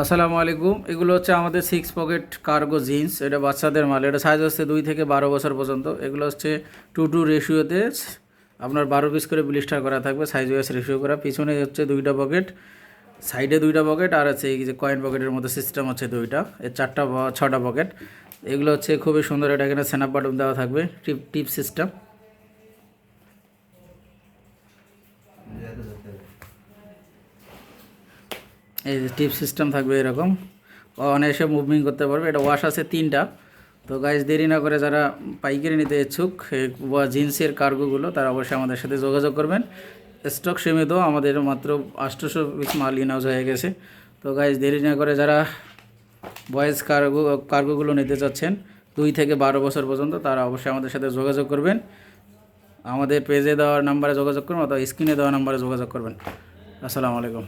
আসসালামু আলাইকুম। এগুলো হচ্ছে আমাদের সিক্স পকেট কার্গো জিন্স এটা বাচ্চাদের মাল। এটা সাইজ হচ্ছে দুই থেকে বারো বছর পর্যন্ত। এগুলো হচ্ছে টু টু রেশিওতে আপনার বারো পিস করে ব্লিস্টার করা থাকবে সাইজ ওয়াইজ রেশিও করা। পিছনে হচ্ছে দুইটা পকেট সাইডে দুইটা পকেট আর আছে এই যে কয়েন পকেটের মতো সিস্টেম হচ্ছে দুইটা। এর চারটা ছটা পকেট এগুলো হচ্ছে খুবই সুন্দর। এটা এখানে সেনাপ বাটন দেওয়া থাকবে। টিপ টিপ সিস্টেম এই যে টিপ সিস্টেম থাকবে এরকম। অনায়াসে মুভমিং করতে পারবে। এটা ওয়াশ আছে তিনটা। তো গাইজ দেরি না করে যারা পাইকারি নিতে ইচ্ছুক ওয়া- জিন্সের কার্গোগুলো তারা অবশ্যই আমাদের সাথে যোগাযোগ করবেন। স্টক সীমিত, আমাদের মাত্র আটশোশো পিস মাল ইন হাউস হয়ে গেছে। তো গাইজ দেরি না করে যারা বয়েজ কার্গো কার্গোগুলো নিতে চাচ্ছেন, দুই থেকে বারো বছর পর্যন্ত, তারা অবশ্যই আমাদের সাথে যোগাযোগ করবেন। আমাদের পেজে দেওয়ার নাম্বারে যোগাযোগ করবেন অথবা স্ক্রিনে দেওয়া নাম্বারে যোগাযোগ করবেন। আসসালামু আলাইকুম।